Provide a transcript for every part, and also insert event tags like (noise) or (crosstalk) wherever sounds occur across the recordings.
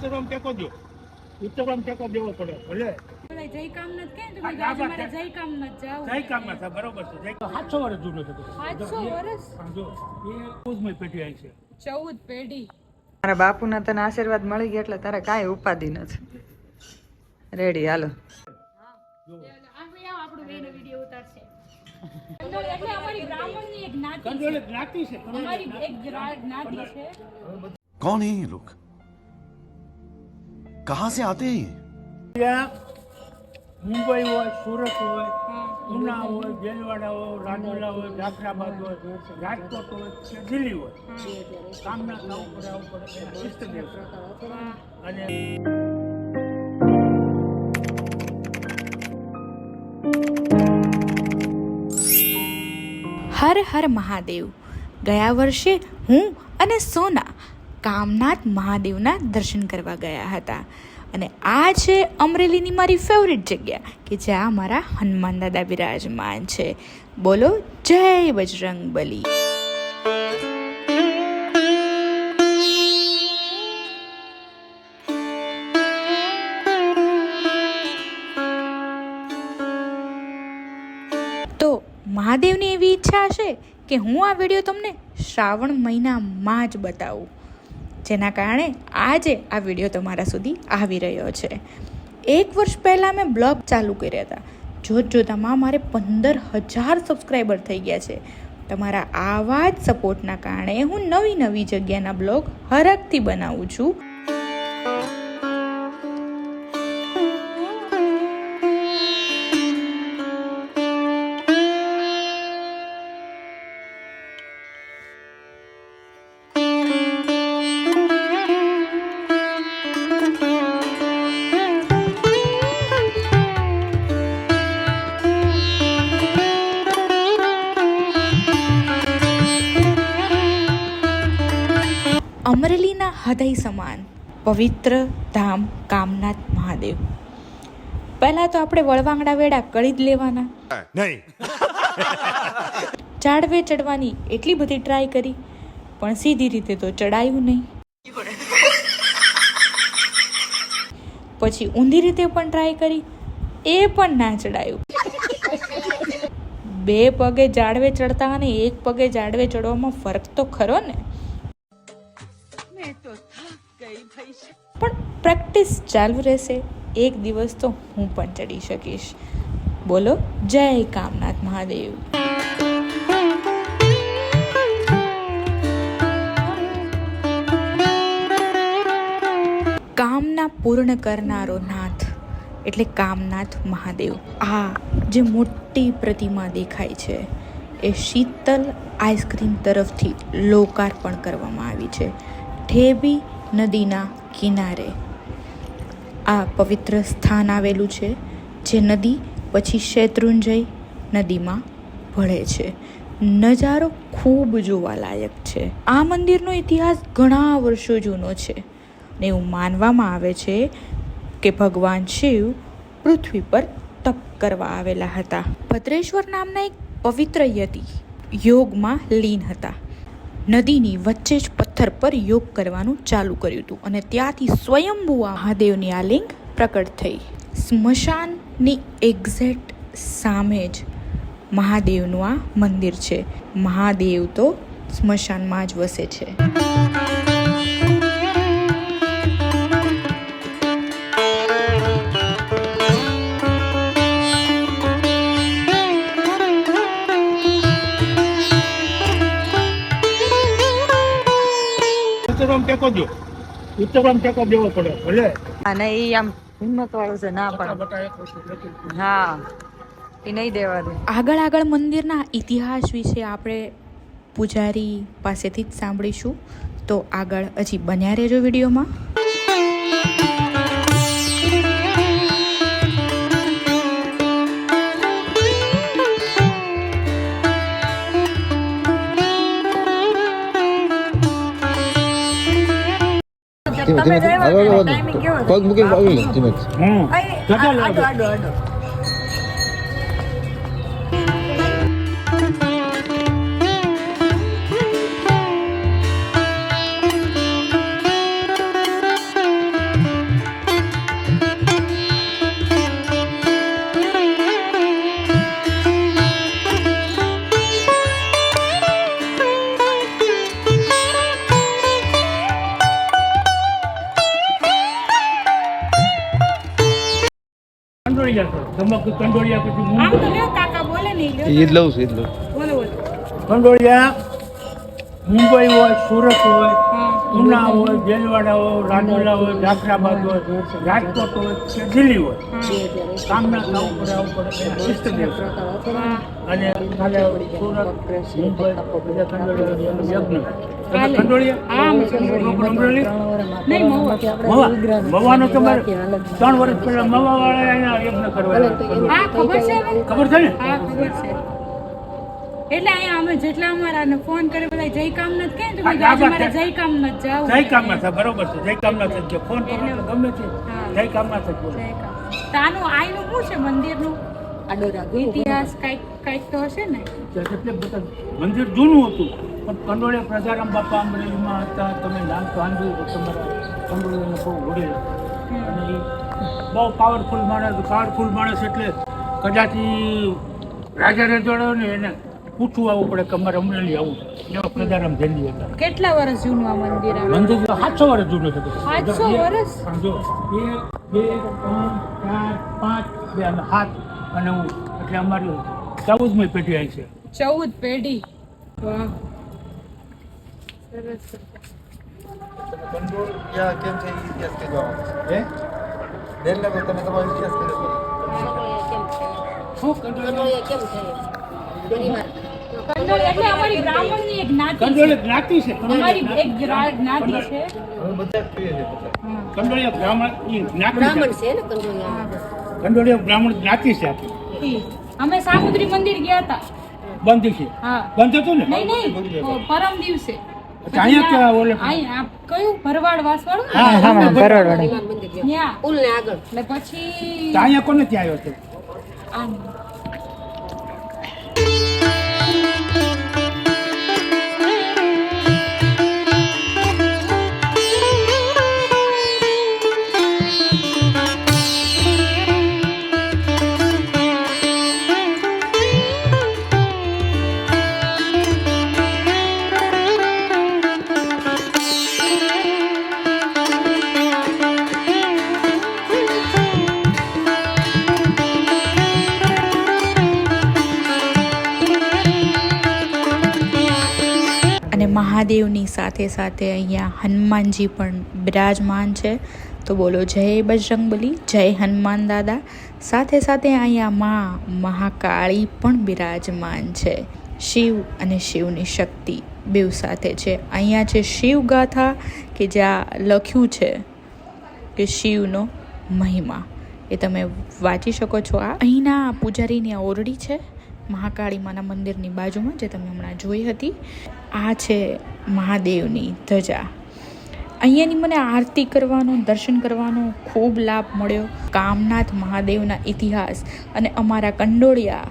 ઉત્તરમ ટેકો દો ઉત્તરમ ટેકો દેવો પડે ભલે. બોલાય જય કામનાથ કે તમે આજે મારે હા. જય કામનાથ જાવ જય કામમાં થાય બરોબર છે જય સાતસો વર્ષ જૂનો છે 700 વર્ષ? હા, એ પૂજમય પેઢી આવી છે. ચૌદ પેઢી. મારા બાપુના તને આશીર્વાદ મળી ગયા એટલે તારે કાંઈ ઉપાધિ નથી. રેડી હાલો. વીડિયો कहां से आते हैं ये ત્યાં મુંબઈ હોય સુરત હોય હા. ઉના હોય જેલવાડા હોય રાજુલા હોય જાફરાબાદ હોય રાજકોટ હોય કે દિલ્હી હોય કામના કામ પર આવું પડે એના ઈષ્ટદેવ છે. હા. અને હર હર મહાદેવ ગયા વર્ષે હું અને સોના કામનાથ મહાદેવના દર્શન કરવા ગયા હતા. અને આ છે અમરેલીની મારી ફેવરિટ જગ્યા, કે જ્યાં મારા હનુમાન દાદા બિરાજમાન છે. બોલો, જય બજરંગ બલી. તો મહાદેવની એવી ઈચ્છા હશે કે હું આ વીડિયો તમને શ્રાવણ મહિનામાં જ બતાવું. જેના કારણે આજે આ વીડિયો તમારા સુધી આવી રહ્યો છે. એક વર્ષ પહેલાં મેં બ્લોગ ચાલુ કર્યા હતા. જોત જોતામાં મારે પંદર હજાર સબસ્ક્રાઈબર થઈ ગયા છે. તમારા આવા જ સપોર્ટના કારણે હું નવી નવી જગ્યાના બ્લોગ હરખથી બનાવું છું. હૃદય સમાન પવિત્ર ધામ કામનાથ મહાદેવ. પહેલાં તો આપણે વળવાંગડા વેડા કરી જ લેવાના. નહીં. (laughs) ઝાડવે ચડવાની એટલી બધી ટ્રાય કરી પણ સીધી રીતે તો ચડાયું નહીં. પછી ઊંધી રીતે પણ ટ્રાય કરી એ પણ ના ચડાયું. બે પગે જાડવે ચડતા અને એક પગે જાડવે ચડવામાં ફરક તો ખરો ને? પ્રેક્ટિસ ચાલુ રહેશે. એક દિવસ તો હું પણ ચડી શકીશ. બોલો, જય કામનાથ મહાદેવ. કામના પૂર્ણ કરનારો નાથ એટલે કામનાથ મહાદેવ. આ જે મોટી પ્રતિમા દેખાય છે, એ શીતલ આઈસ્ક્રીમ તરફથી લોકાર્પણ કરવામાં આવી છે. ઠેબી નદીના કિનારે આ પવિત્ર સ્થાન આવેલું છે, જે નદી પછી શેત્રુંજય નદીમાં ભળે છે. નજારો ખૂબ જોવાલાયક છે. આ મંદિરનો ઇતિહાસ ઘણા વર્ષો જૂનો છે ને એવું માનવામાં આવે છે કે ભગવાન શિવ પૃથ્વી પર તપ કરવા આવેલા હતા. ભદ્રેશ્વર નામના એક પવિત્ર યતિ યોગમાં લીન હતા. નદીની વચ્ચે જ પથ્થર પર યોગ કરવાનું ચાલુ કર્યું હતું અને ત્યાંથી સ્વયંભુ મહાદેવની આ લિંગ પ્રકટ થઈ. સ્મશાનની એક્ઝેક્ટ સામે જ મહાદેવનું આ મંદિર છે. મહાદેવ તો સ્મશાનમાં જ વસે છે. ઉત્તરમ ટેકો દો ઉત્તરમ ટેકો દેવો પડે ભલે. અને એ આમ હિંમત વાળું છે ના છે. હા એ નહીં દેવા દે. આગળ આગળ મંદિરના ઇતિહાસ વિશે આપણે પૂજારી પાસેથી જ સાંભળીશું. તો આગળ હજી બન્યા રહેજો વિડીયોમાં. ને, timing કેવો પગ મૂકીને આવી ધીમે હમ જશો? ધમક કંડોળિયા પછી આમ મુંબઈ તો લ્યો કાકા બોલે નહીં લ્યો. એ જ લઉં છું એ જ લઉં બોલો બોલો. કંડોળિયા મુંબઈ હોય સુરત હોય હા. ઉના હોય દેલવાડા હોય રાજુલા હોય જાફરાબાદ હોય રાજકોટ હોય દિલ્હી હોય. કામના કામ આવું પડે. હા અને કાલે સુરત મુંબઈ બધા કંડોળિયા યજ્ઞ. મવાનો તમારે ત્રણ વર્ષ પહેલા મવા વાળા યજ્ઞ કરવા ખબર છે હવે? ખબર છે ને? ખબર છે. એટલે અહીંયા અમે જેટલા અમારા ફોન કરે બધા જય કામ નથી કે તો મેં કીધું આજે મારે જય કામનાથ જાવ જય કામનાથ છે, બરોબર છે. જય કામનાથ જ છે. ફોન કરો તો ગમે છે. હા. જય કામનાથ જ બોલો. જય કામ તાનું આનું આયનું શું છે મંદિરનું? ઇતિહાસ કંઈક કંઈક તો હશે ને? એટલે બધા મંદિર જૂનું હતું પણ કંડોળે પ્રજારામ બાપા અમરેલીમાં હતા. તમે નામ તો તો તમારા કંડોળીને બહુ ઘોડે અને બહુ પાવરફુલ માણસ પાવરફુલ માણસ એટલે કદાચ રાજા રજવાડો ને એને પૂછવું આવવું પડે કે અમારે અમરેલી આવું છે. એવા પ્રજારામ જલ્દી હતા. કેટલા વર્ષ જૂનું આ મંદિર? મંદિર તો સાતસો વર્ષ જૂનું છે સાતસો વર્ષ? જો. એક બે ત્રણ ચાર પાંચ બે અને સાત અને હું. એટલે અમારી ચૌદમી પેઢી આવી છે. ચૌદ પેઢી. વાહ. સરસ કેમ છે ઇતિહાસ હે તો તમે તમારો ઇતિહાસ કહેજો શું? કંડોળે કંડોળ એટલે અમારી બ્રાહ્મણની એક જ્ઞાતિ કંડોળે જ્ઞાતિ છે અમારી એક જ્ઞાતિ છે. હવે બધા જ કહીએ છે બધા. હા. કંડોળિયા બ્રાહ્મણ ઈ જ્ઞાતિ બ્રાહ્મણ છે છે ને કંડોળિયા કંડોળિયા બ્રાહ્મણ જ્ઞાતિ છે. આખી. અમે સામુદ્રી મંદિર ગયા હતા બંધ છે. હા. બંધ હતું ને? નહીં નહીં. પરમ દિવસે. અહીંયા ઓલે અહીંયા કયું? ભરવાડ વાસવાળું હા હા હા મંદિર છે. પુલ ને આગળ. પછી અહીંયા કોને ત્યાં આવ્યો છે આમ. મહાદેવની સાથે સાથે અહીંયા હનુમાનજી પણ બિરાજમાન છે. તો બોલો, જય બજરંગબલી, જય હનુમાન દાદા. સાથે સાથે અહીંયા માં મહાકાળી પણ બિરાજમાન છે. શિવ અને શિવની શક્તિ બેવ સાથે છે. અહીંયા છે શિવ ગાથા કે જ્યાં લખ્યું છે કે શિવનો મહિમા, એ તમે વાંચી શકો છો. આ અહીંના પૂજારીની આ ઓરડી છે. મહાકાળી માના મંદિરની બાજુમાં જે તમે હમણાં જોઈ હતી. આ છે મહાદેવની ધજા. અહીંયાની મને આરતી કરવાનો, દર્શન કરવાનો ખૂબ લાભ મળ્યો. કામનાથ મહાદેવના ઇતિહાસ અને અમારા કંડોળિયા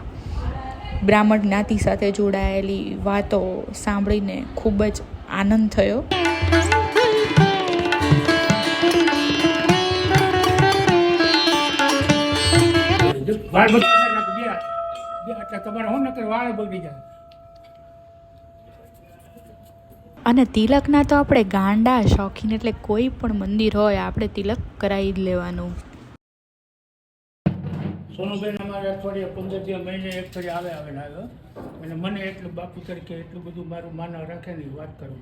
બ્રાહ્મણ જ્ઞાતિ સાથે જોડાયેલી વાતો સાંભળીને ખૂબ જ આનંદ થયો. વાળ બગડી જાય ને બે એટલે તમારે શું નકર વાળ બગડી જાય? અને તિલકના તો આપણે ગાંડા શોખીન એટલે કોઈ પણ મંદિર હોય આપણે તિલક કરાવી જ લેવાનું. સોનુબેન અમારે અઠવાડિયે પંદર દિવસ મહિને એક ફરી આવે આવે ને આવ્યો. અને મને એટલું બાપુ તરીકે એટલું બધું મારું માનવ રાખે ને વાત કરું.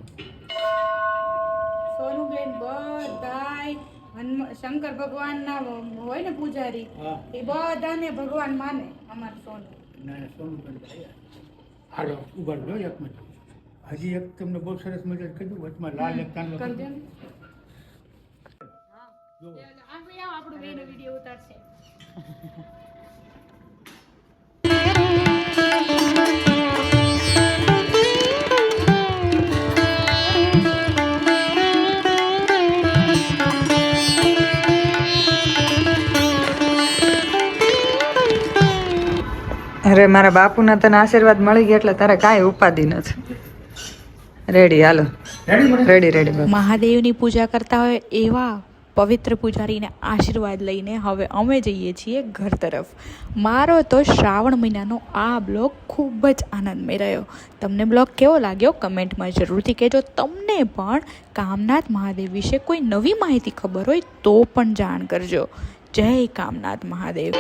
સોનુબેન બધાય શંકર ભગવાનના હોય ને પૂજારી એ બધાને ભગવાન માને અમાર સોનુ. ના ના સોનુબેન ભાઈ હાલો. ઊભા લો એક મિનિટ. હજી એક તમને બહુ સરસ મજા કીધું વચમાં લાલ એક કાન આપણું વીડિયો ઉતારશે. અરે મારા બાપુના તને આશીર્વાદ મળી ગયા એટલે તારે કાંઈ ઉપાધિ નથી. રેડી હાલો. રેડી રેડી મહાદેવની પૂજા કરતા હોય એવા પવિત્ર પૂજારીને આશીર્વાદ લઈને હવે અમે જઈએ છીએ ઘર તરફ. મારો તો શ્રાવણ મહિનાનો આ બ્લોગ ખૂબ જ આનંદમય રહ્યો. તમને બ્લોગ કેવો લાગ્યો? કમેન્ટમાં જરૂરથી કહેજો. તમને પણ કામનાથ મહાદેવ વિશે કોઈ નવી માહિતી ખબર હોય તો પણ જાણ કરજો. જય કામનાથ મહાદેવ.